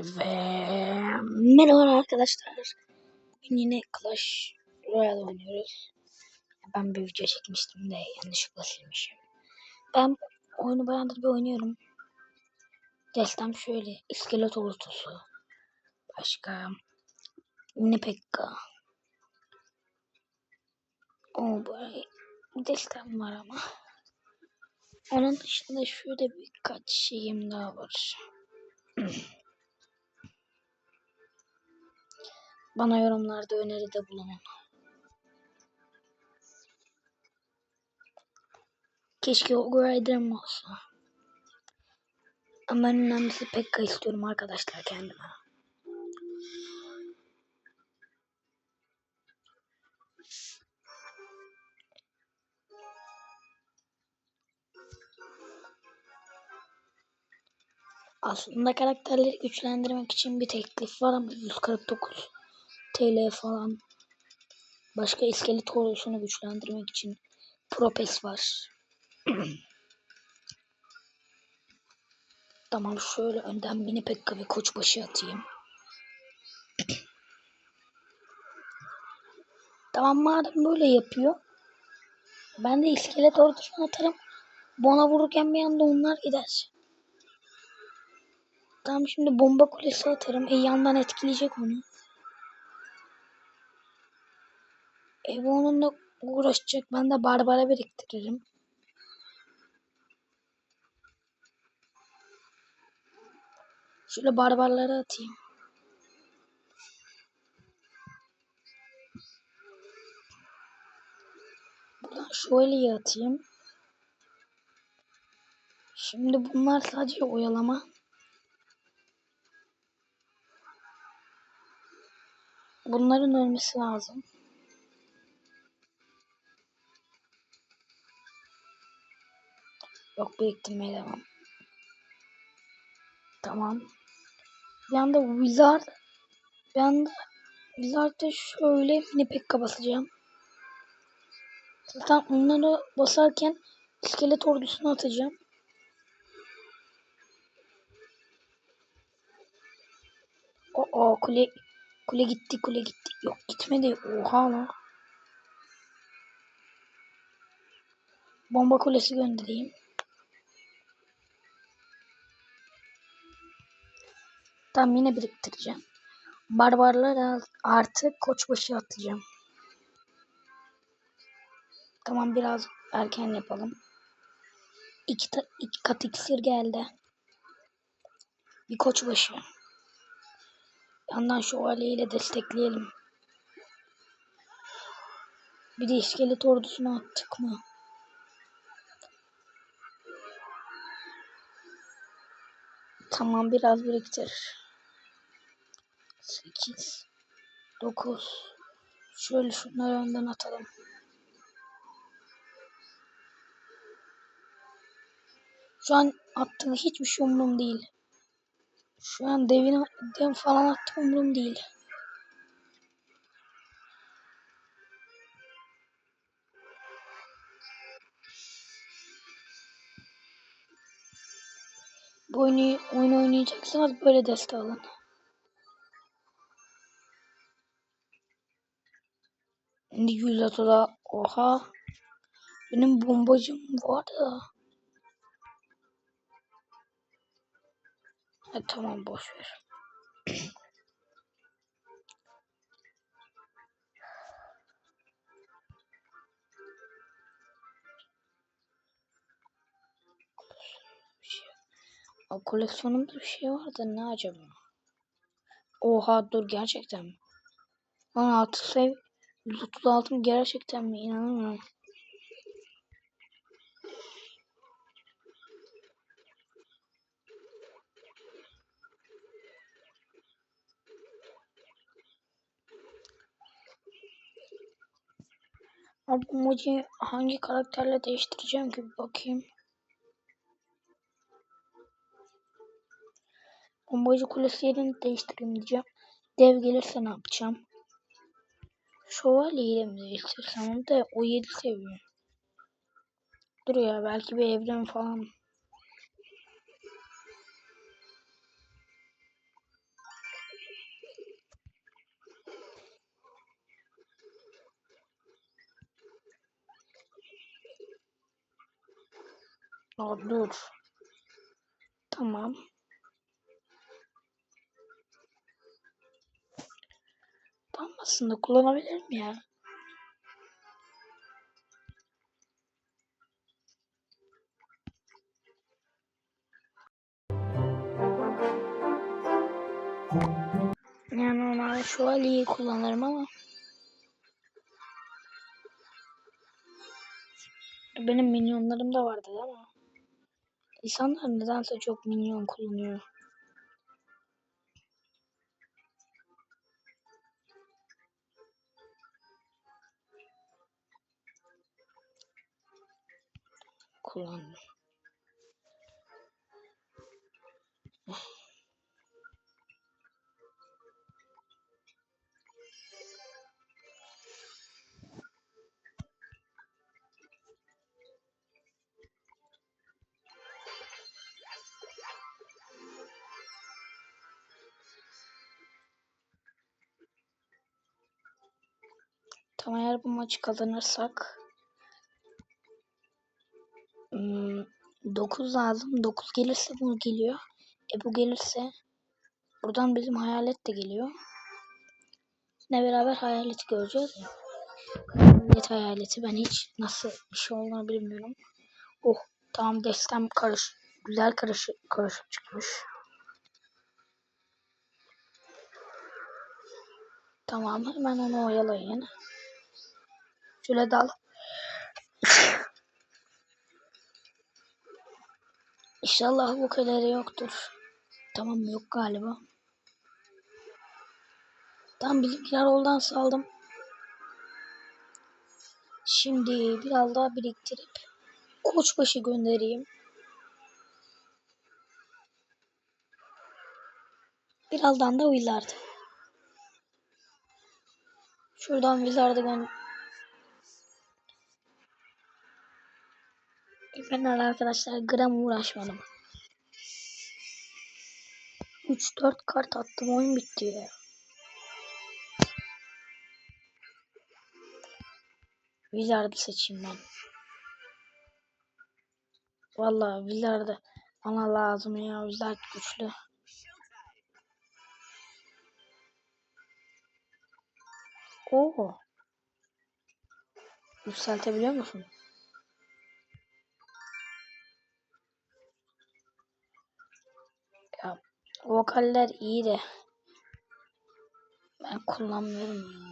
Ve merhaba arkadaşlar. Bugün yine Clash Royale oynuyoruz. Ben bir video çekmiştim de yanlışlıkla silmişim. Ben oyunu bayağıdır bir oynuyorum. Destem şöyle. İskelet ordusu. Başka. Mini Pekka. O böyle destem var ama. Onun dışında şöyle birkaç şeyim daha var. Bana yorumlarda öneride bulunun. Keşke o Rider'ım olsa. Ama en önemlisi Pekka istiyorum arkadaşlar kendime. Aslında karakterleri güçlendirmek için bir teklif var ama 149 TL falan. Başka iskelet ordusunu güçlendirmek için Propes var. tamam şöyle önden mini pekka ve koçbaşı atayım. tamam madem böyle yapıyor. Ben de iskelet ordusunu atarım. Bona vururken bir anda onlar gider. Tamam şimdi bomba kulesi atarım. E yandan etkileyecek onu. E bu onunla uğraşacak. Ben de barbara biriktiririm. Şöyle barbarları atayım. Buradan şöyle atayım. Şimdi bunlar sadece oyalama. Bunların ölmesi lazım. Biriktirmeye devam. Tamam. Bir anda Wizard bir anda Wizard'da şöyle mini pekka basacağım. Zaten onları basarken iskelet ordusunu atacağım. O, o kule kule gitti kule gitti. Yok gitmedi. Oha lan. Bomba kulesi göndereyim. Tam yine biriktireceğim. Barbarlara artı koçbaşı atacağım. Tamam biraz erken yapalım. İki, iki kat iksir geldi. Bir koçbaşı. Yandan şövalyeyle destekleyelim. Bir de iskelet ordusunu attık mı? Tamam biraz biriktir. 8 9 Şöyle şunları önden atalım. Şu an attığım hiçbir şey umurumda değil. Şu an devin, dev falan attığım umurumda değil. Bu oyunu, oyun oynayacaksanız böyle deste alın. Şimdi 130'a oha. Benim bombacım var da. Ha, tamam boş ver. O koleksiyonumda bir şey vardı ne acaba? Oha dur gerçekten mi? Lan altı sev 136 mı gerçekten mi inanamıyorum. Abi emoji hangi karakterle değiştireceğim ki bakayım. Bombacı kulesi yerini değiştireyim diyeceğim. Dev gelirse ne yapacağım? Şövalyeyle mi değiştirsem onu da o 7 seviyorum. Dur ya belki bir evren falan. Aa, dur. Tamam. Aslında kullanabilirim ya. Yani normalde şövalyeyi kullanırım ama benim minyonlarım da vardı ama insanlar nedense çok minyon kullanıyor. Kullandım. Tamam eğer bu maçı kazanırsak 9 lazım. 9 gelirse bu geliyor. E bu gelirse buradan bizim hayalet de geliyor. Ne beraber hayaleti göreceğiz. Hayalet hayaleti ben hiç nasıl bir şey olduğunu bilmiyorum. Oh tamam destem karış güzel karışık karışık çıkmış. Tamam hemen onu oyalayın. Şöyle dal. İnşallah bu kadar yoktur. Tamam? Yok galiba. Tam bizimkiler oldan saldım. Şimdi biraz daha biriktirip koçbaşı göndereyim. Birazdan da Wizard. Şuradan Wizard'ı gön... Ben arkadaşlar gram uğraşmadım. 3-4 kart attım oyun bitti ya. Wizard'ı seçeyim ben. Vallahi Wizard'ı bana lazım ya. Wizard güçlü. Oo. Yükseltebiliyor musun? Vokaller iyi de ben kullanmıyorum ya.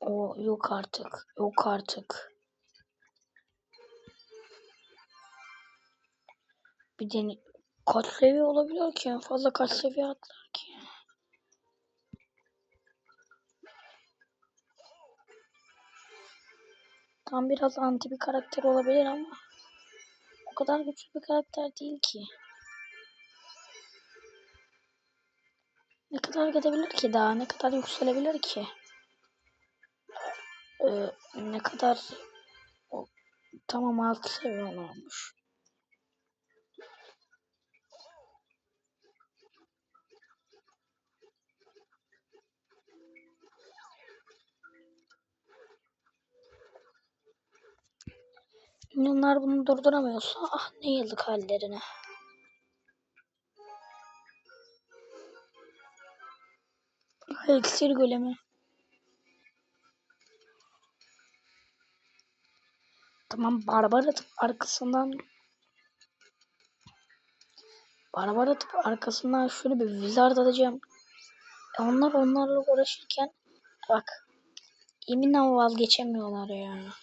O yok artık. Yok artık. Bir de kaç seviye olabilir ki? Fazla kaç seviye atlar ki? Tam biraz anti bir karakter olabilir ama o kadar güçlü bir karakter değil ki. Ne kadar gidebilir ki daha? Ne kadar yükselebilir ki? Ee, ne kadar o, tamam altı seviye olmuş. Milyonlar bunu durduramıyorsa ah ne yıllık hallerine. İksir golemi. Tamam barbar atıp arkasından barbar atıp arkasından şöyle bir wizard alacağım. E onlar onlarla uğraşırken bak yeminle vazgeçemiyorlar ya.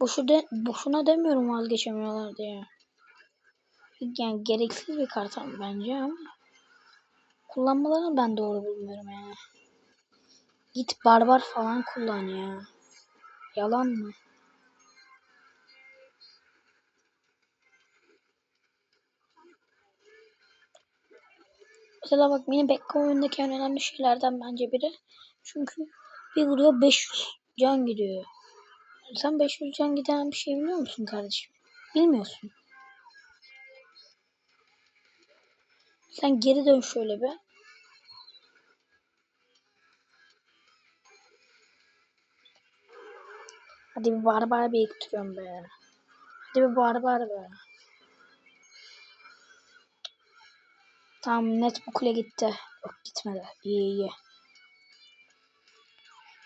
Boşu de, boşuna demiyorum vazgeçemiyorlar diye. Yani gereksiz bir kart bence ama kullanmalarını ben doğru bulmuyorum yani. Git barbar falan kullan ya. Yalan mı? Mesela bak benim Beckham oyundaki en önemli şeylerden bence biri. Çünkü bir vuruyor 500 can gidiyor. Sen 500 can giden bir şey biliyor musun kardeşim? Bilmiyorsun. Sen geri dön şöyle be. Hadi bir barbar biriktiriyorum be. Hadi bir barbar be. Tam net bu kule gitti. Yok gitmedi. İyi iyi.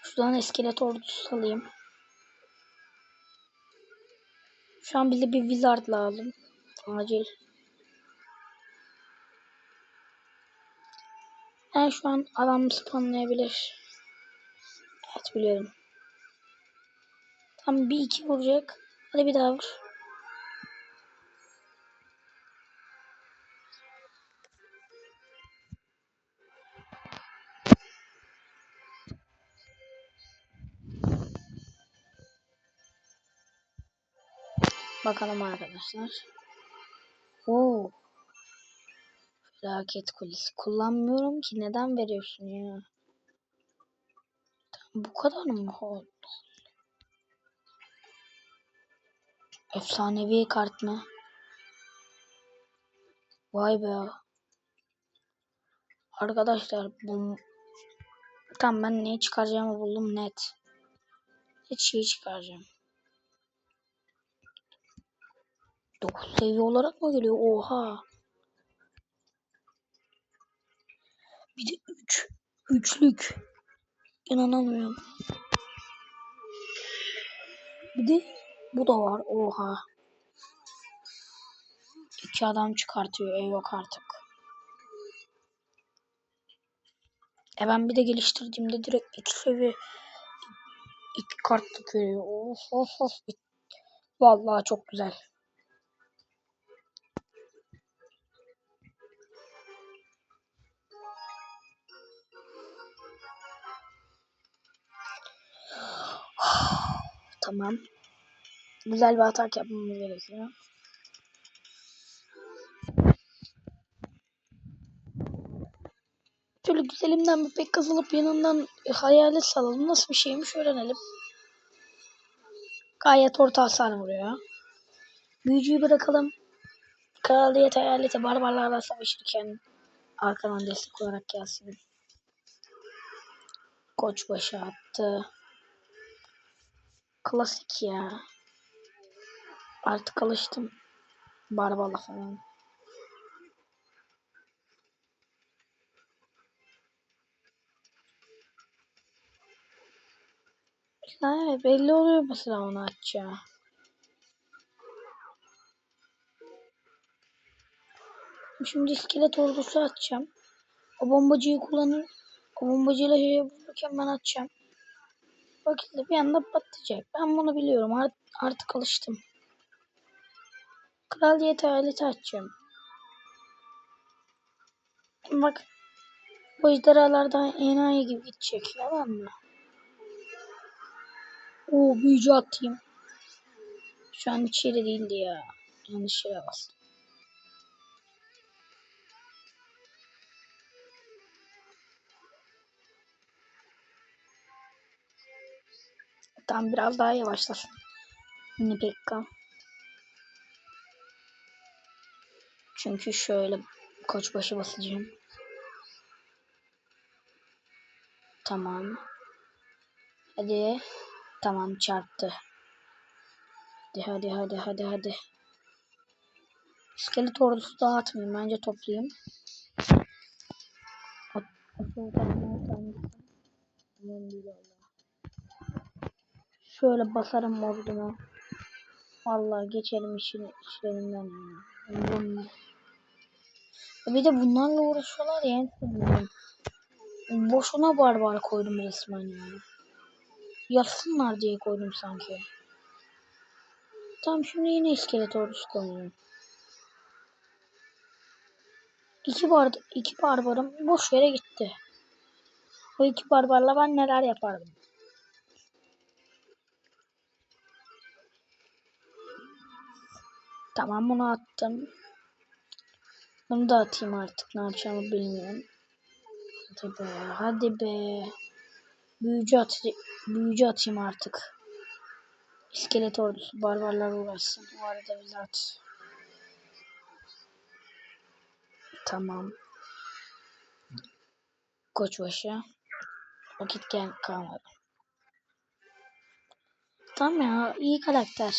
Şuradan iskelet ordusu salayım. Şu an bize bir wizard lazım. Acil. Ben şu an adam spamlayabilir. Evet biliyorum. Tam bir iki vuracak. Hadi bir daha vur. Bakalım arkadaşlar. Oo. Felaket kulesi. Kullanmıyorum ki. Neden veriyorsun ya? Bu kadar mı? Allah. Efsanevi kart mı? Vay be. Arkadaşlar bu Tamam ben neyi çıkaracağımı buldum net. Hiç şeyi çıkaracağım. 9 seviye olarak mı geliyor? Oha. Bir de 3. Üçlük. İnanamıyorum. Bir de bu da var. Oha. İki adam çıkartıyor. E yok artık. E ben bir de geliştirdiğimde direkt iki seviye iki kartlık veriyor. Of of of. Vallahi çok güzel. Tamam. Güzel bir atak yapmamız gerekiyor. Şöyle güzelimden bir pek kazılıp yanından hayalet salalım. Nasıl bir şeymiş öğrenelim. Gayet orta hasar vuruyor. Büyücüyü bırakalım. Kraliyet hayalete barbarlarla savaşırken arkadan destek olarak gelsin. Koçbaşı attı. Klasik ya. Artık alıştım. Barbala falan. Ha, belli oluyor mesela onu açacağı. Şimdi iskelet ordusu atacağım. O bombacıyı kullanır. O bombacıyla şey vururken ben atacağım. Vakitle bir anda patlayacak. Ben bunu biliyorum. Art artık alıştım. Kraliyet aleti açacağım. Bak. Bu ejderhalardan enayi gibi gidecek. Yalan mı? Oo büyücü atayım. Şu an hiç yeri değildi ya. Yanlış yere bastım. Tam biraz daha yavaşlasın. Yine Pekka. Çünkü şöyle koçbaşı basacağım. Tamam. Hadi. Tamam çarptı. Hadi hadi hadi hadi hadi. İskelet ordusu dağıtmayayım. Bence toplayayım. Şöyle basarım orduma. Vallahi geçelim işin işlerinden ya. Bir de bunlarla uğraşıyorlar ya. Boşuna barbar koydum resmen ya. Yatsınlar diye koydum sanki. Tamam şimdi yine iskelet ordusu koyuyorum. İki, bar iki barbarım boş yere gitti. O iki barbarla ben neler yapardım. Tamam bunu attım. Bunu da atayım artık. Ne yapacağımı bilmiyorum. Hadi be. Hadi be. Büyücü, at büyücü atayım artık. İskelet ordusu barbarlar uğraşsın. Bu arada biz at. Tamam. Koçbaşı. Vakit gel kalmadı. Tamam ya iyi karakter.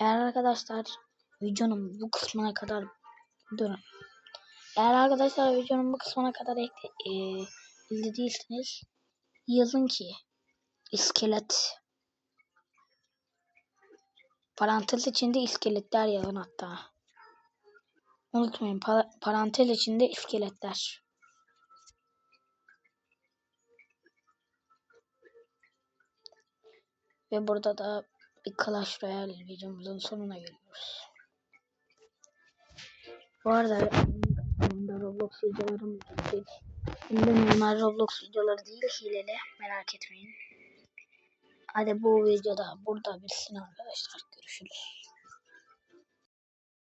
Eğer arkadaşlar videonun bu kısmına kadar durun. Eğer arkadaşlar videonun bu kısmına kadar e, izlediyseniz yazın ki iskelet parantez içinde iskeletler yazın hatta. Unutmayın pa parantez içinde iskeletler. Ve burada da bir Clash Royale videomuzun sonuna geliyoruz. Bu arada benim Roblox videolarım değil. Benim normal Roblox videoları değil hileli merak etmeyin. Hadi bu videoda burada bitsin arkadaşlar. Görüşürüz.